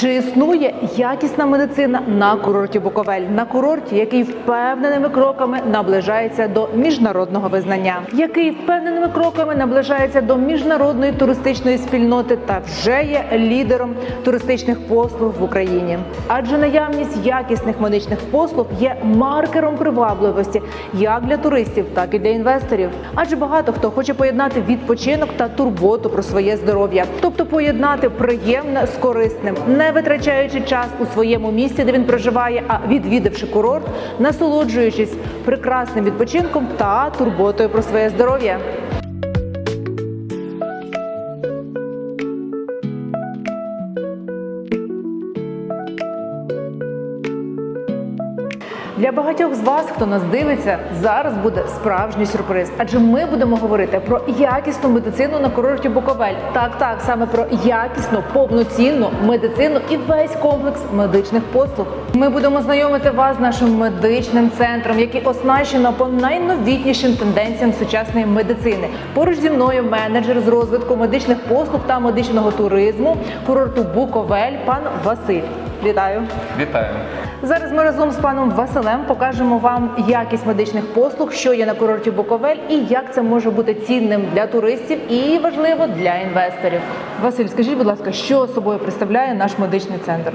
Чи існує якісна медицина на курорті Буковель? На курорті, який впевненими кроками наближається до міжнародного визнання, який впевненими кроками наближається до міжнародної туристичної спільноти та вже є лідером туристичних послуг в Україні. Адже наявність якісних медичних послуг є маркером привабливості як для туристів, так і для інвесторів. Адже багато хто хоче поєднати відпочинок та турботу про своє здоров'я, тобто поєднати приємне з корисним, не витрачаючи час у своєму місці, де він проживає, а відвідавши курорт, насолоджуючись прекрасним відпочинком та турботою про своє здоров'я. Для багатьох з вас, хто нас дивиться, зараз буде справжній сюрприз, адже ми будемо говорити про якісну медицину на курорті Буковель. Так, так, саме про якісну, повноцінну медицину і весь комплекс медичних послуг. Ми будемо знайомити вас з нашим медичним центром, який оснащено по найновітнішим тенденціям сучасної медицини. Поруч зі мною менеджер з розвитку медичних послуг та медичного туризму курорту Буковель, пан Василь. Вітаю. Вітаю. Зараз ми разом з паном Василем покажемо вам якість медичних послуг, що є на курорті Буковель, і як це може бути цінним для туристів і важливо для інвесторів. Василь, скажіть, будь ласка, що собою представляє наш медичний центр?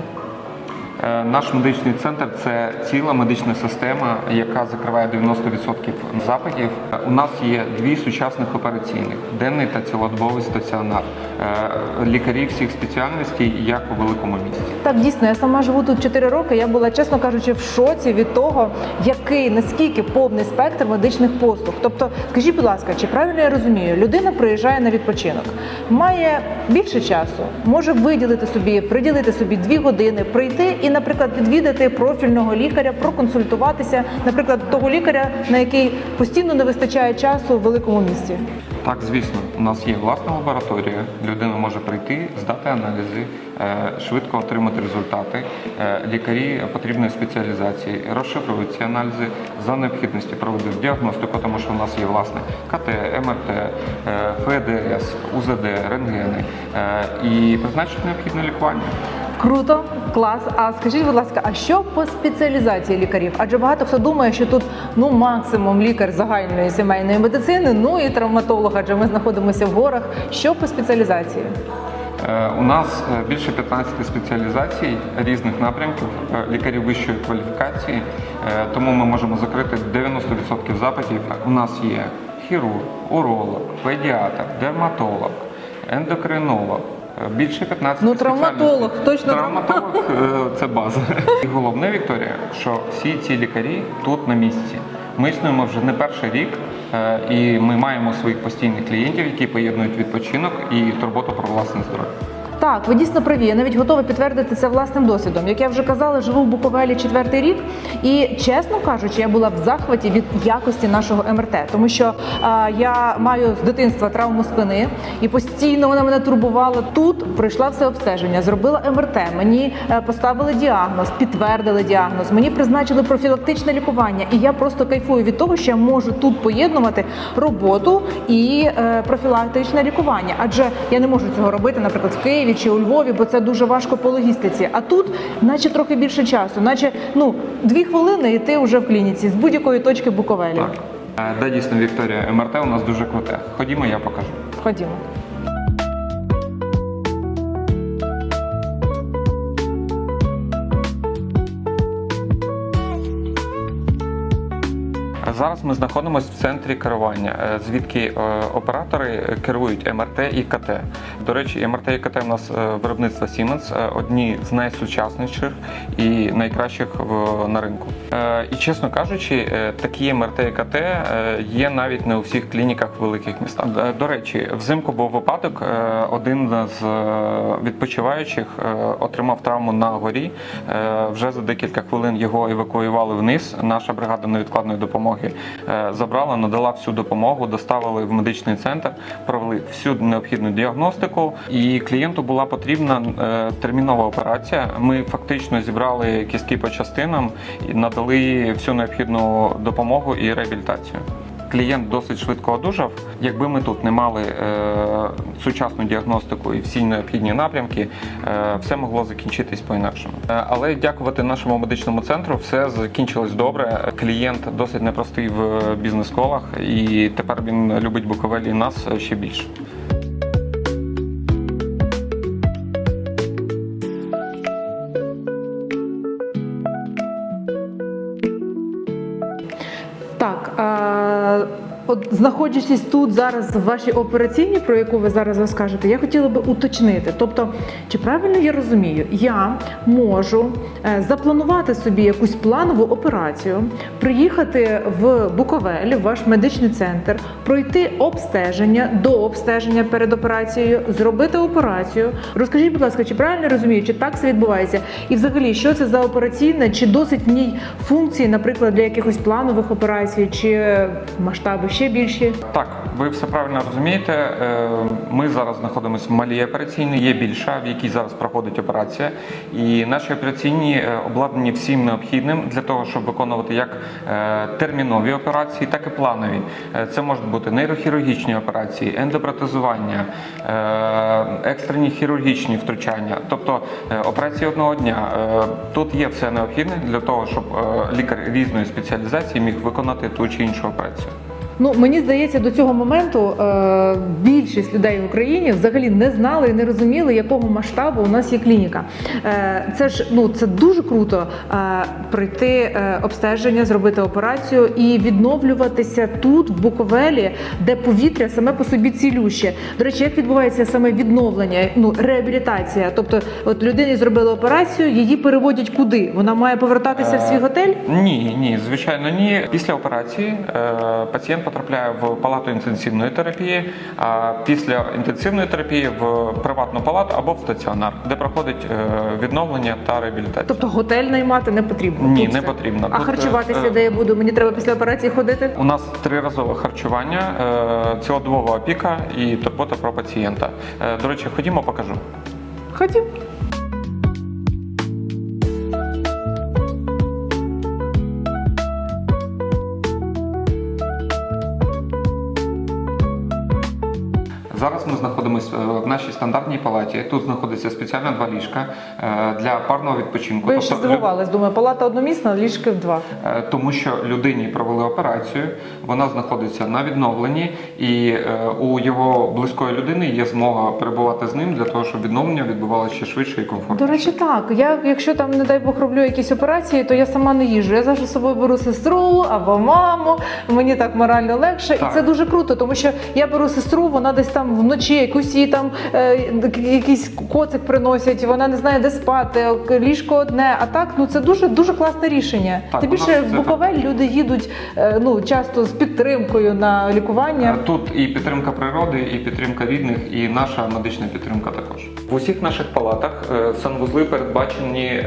Е, Наш медичний центр це ціла медична система, яка закриває 90% запитів. У нас є дві сучасних операційних денний та цілодобовий стаціонар. Е, Лікарі всіх спеціальностей, як у великому місті. Так, дійсно, я сама живу тут 4 роки. Я була, чесно кажучи, в шоці від того, який наскільки повний спектр медичних послуг. Тобто, скажіть, будь ласка, чи правильно я розумію, людина приїжджає на відпочинок, має більше часу, може виділити собі, приділити собі дві години, прийти і, наприклад, відвідати профільного лікаря, проконсультуватися, наприклад, того лікаря, на який постійно не вистачає часу в великому місті. Так, звісно, у нас є власна лабораторія. Людина може прийти, здати аналізи, е, швидко отримати результати. Е, Лікарі потрібної спеціалізації розшифрують ці аналізи за необхідності проводять діагностику, тому що у нас є власне КТ, МРТ, е, ФДС, УЗД, рентгени і призначить необхідне лікування. Круто, клас. А скажіть, будь ласка, а що по спеціалізації лікарів? Адже багато хто думає, що тут ну максимум лікар загальної сімейної медицини, ну і травматолог, адже ми знаходимося в горах. Що по спеціалізації? Е, У нас е, більше 15 спеціалізацій різних напрямків, е, лікарів вищої кваліфікації, тому ми можемо закрити 90% запитів. У нас є хірург, уролог, педіатр, дерматолог, ендокринолог. Більше 15 Ну, травматолог, точно травматолог е, це база. І головне, Вікторія, що всі ці лікарі тут на місці. Ми існуємо вже не перший рік, е, і ми маємо своїх постійних клієнтів, які поєднують відпочинок і турботу про власне здоров'я. Так, ви дійсно праві. Я навіть готова підтвердити це власним досвідом. Як я вже казала, живу в Буковелі четвертий рік, і чесно кажучи, я була в захваті від якості нашого МРТ, тому що а, я маю з дитинства травму спини, і постійно вона мене турбувала. Тут пройшла все обстеження, зробила МРТ. Мені е, поставили діагноз, підтвердили діагноз. Мені призначили профілактичне лікування, і я просто кайфую від того, що я можу тут поєднувати роботу і е, профілактичне лікування. Адже я не можу цього робити, наприклад, в Києві чи у Львові, бо це дуже важко по логістиці. А тут, наче трохи більше часу, наче ну дві хвилини, і ти вже в клініці з будь-якої точки Буковелі. Так. Е, Да, дійсно, Вікторія, МРТ у нас дуже круте. Ходімо, я покажу. Ходімо. Зараз ми знаходимося в центрі керування, е, звідки е, оператори керують МРТ і КТ. До речі, МРТ і КТ у нас е, виробництво Siemens, одні з найсучасніших і найкращих на ринку. І чесно кажучи, такі МРТ і КТ є навіть не у всіх клініках в великих містах. До речі, взимку був випадок. Один з відпочиваючих отримав травму на горі. Вже за декілька хвилин його евакуювали вниз. Наша бригада невідкладної допомоги е, забрала, надала всю допомогу, доставили в медичний центр, провели всю необхідну діагностику. І клієнту була потрібна е, термінова операція. Ми фактично зібрали кістки по частинам і надали всю необхідну допомогу і реабілітацію. Клієнт досить швидко одужав. Якби ми тут не мали е, сучасну діагностику і всі необхідні напрямки, е, все могло закінчитись по-інакшому. Е, але дякувати нашому медичному центру, все закінчилось добре. Клієнт досить непростий в бізнес-колах, і тепер він любить Буковелі нас ще більше. От знаходячись тут зараз в вашій операційній, про яку ви зараз розкажете, я хотіла би уточнити. Тобто, чи правильно я розумію, я можу е, запланувати собі якусь планову операцію, приїхати в Буковель, в ваш медичний центр, пройти обстеження до обстеження перед операцією, зробити операцію. Розкажіть, будь ласка, чи правильно розумію, чи так це відбувається? І взагалі, що це за операційна, чи досить в ній функції, наприклад, для якихось планових операцій, чи масштаби ще більші? Так, ви все правильно розумієте. Е, Ми зараз знаходимося в малій операційній, є більша, в якій зараз проходить операція. І наші операційні е, обладнані всім необхідним для того, щоб виконувати як е, термінові операції, так і планові. Це можуть бути нейрохірургічні операції, ендопротезування, екстрені хірургічні втручання, тобто операції одного дня. Тут є все необхідне для того, щоб лікар різної спеціалізації міг виконати ту чи іншу операцію. Ну мені здається, до цього моменту е, більшість людей в Україні взагалі не знали і не розуміли, якого масштабу у нас є клініка. Е, це ж ну це дуже круто е, пройти е, обстеження, зробити операцію і відновлюватися тут, в Буковелі, де повітря саме по собі цілюще. До речі, як відбувається саме відновлення, ну реабілітація? Тобто, от людині зробили операцію, її переводять куди? Вона має повертатися в свій Е, готель? Ні, ні, звичайно, ні. Після операції е, пацієнт потрапляє в палату інтенсивної терапії, а після інтенсивної терапії в приватну палату або в стаціонар, де проходить е, відновлення та реабілітація. Тобто готель наймати не потрібно. Ні, Тут не все. потрібно. А Тут, харчуватися, е, де я буду? Мені треба після операції ходити? У нас триразове харчування, е, цілодобова опіка і турбота про пацієнта. Е, До речі, ходімо, покажу. Ходім. Зараз ми знаходимося е, в нашій стандартній палаті. Тут знаходиться спеціально два ліжка е, для парного відпочинку. Ви ще Тобто, здивувались, думаю, палата одномісна, ліжки в два. Е, Тому що людині провели операцію, вона знаходиться на відновленні, і у його близької людини є змога перебувати з ним для того, щоб відновлення відбувалося ще швидше і комфортніше. До речі, так. Я, якщо там, не дай Бог, роблю якісь операції, то я сама не їжджу. Я завжди з собою беру сестру або маму. Мені так морально легше. Так. І це дуже круто, тому що я беру сестру, вона десь там вночі якусь їй там е, якийсь коцик приносять, вона не знає, де спати, ліжко одне. А так, ну це дуже дуже класне рішення. Так, Тим більше в Буковель люди їдуть е, ну часто з підтримкою на лікування. Е, Тут і підтримка природи, і підтримка рідних, і наша медична підтримка також. В усіх наших палатах е, санвузли передбачені е,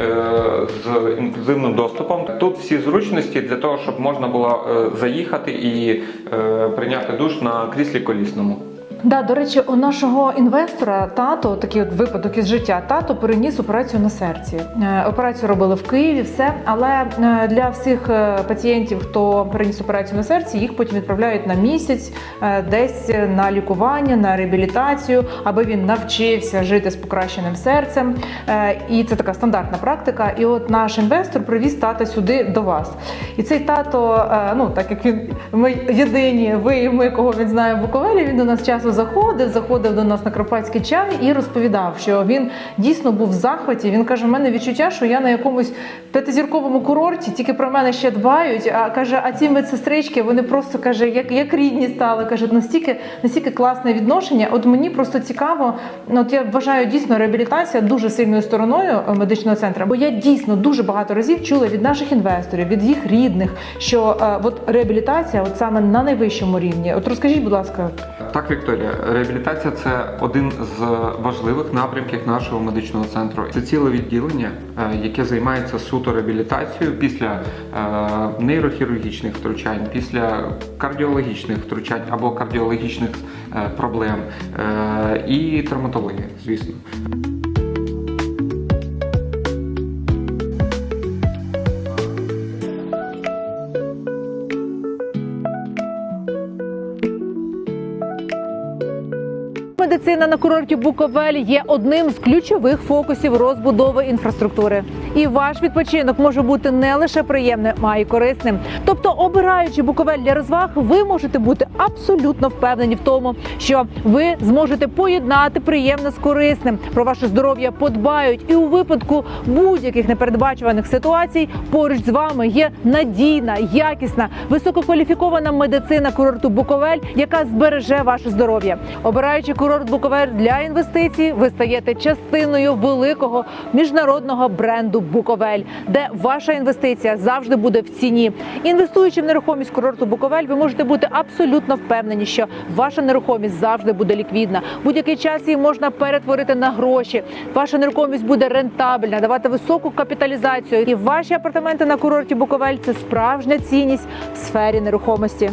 з інклюзивним доступом. Тут всі зручності для того, щоб можна було е, заїхати і е, прийняти душ на кріслі колісному. Да, до речі, у нашого інвестора тато, такий от випадок із життя, тато переніс операцію на серці. Е, Операцію робили в Києві, все. Але е, для всіх е, пацієнтів, хто переніс операцію на серці, їх потім відправляють на місяць десь на лікування, на реабілітацію, аби він навчився жити з покращеним серцем. І це така стандартна практика. І от наш інвестор привіз тата сюди до вас. І цей тато, ну так як він ми єдині, ви і ми, кого він знає в Буковелі, він до нас часу заходив, заходив до нас на Карпатський чай і розповідав, що він дійсно був в захваті. Він каже: у мене відчуття, що я на якомусь п'ятизірковому курорті, тільки про мене ще дбають. А каже, а ці медсестрички, вони просто каже, як, як рідні стали. каже, настільки, настільки класне відношення. От мені просто цікаво. ну, От я вважаю дійсно реабілітація дуже сильною стороною е, медичного центру, бо я дійсно дуже багато разів чула від наших інвесторів, від їх рідних, що е, от реабілітація, от саме на найвищому рівні. От розкажіть, будь ласка, Так, Вікторія, реабілітація це один з важливих напрямків нашого медичного центру. Це ціле відділення, е, яке займається суто реабілітацією після е, нейрохірургічних втручань, після кардіологічних втручань або кардіологічних е, проблем е, і травматології, звісно. Медицина на курорті Буковель є одним з ключових фокусів розбудови інфраструктури. І ваш відпочинок може бути не лише приємним, а й корисним. Тобто, обираючи Буковель для розваг, ви можете бути абсолютно впевнені в тому, що ви зможете поєднати приємне з корисним. Про ваше здоров'я подбають, і у випадку будь-яких непередбачуваних ситуацій поруч з вами є надійна, якісна, висококваліфікована медицина курорту Буковель, яка збереже ваше здоров'я. Обираючи курорт Буковель для інвестицій, ви стаєте частиною великого міжнародного бренду Буковель, де ваша інвестиція завжди буде в ціні. Інвестуючи в нерухомість курорту Буковель, ви можете бути абсолютно впевнені, що ваша нерухомість завжди буде ліквідна. Будь-який час її можна перетворити на гроші. Ваша нерухомість буде рентабельна, давати високу капіталізацію. І ваші апартаменти на курорті Буковель це справжня цінність в сфері нерухомості.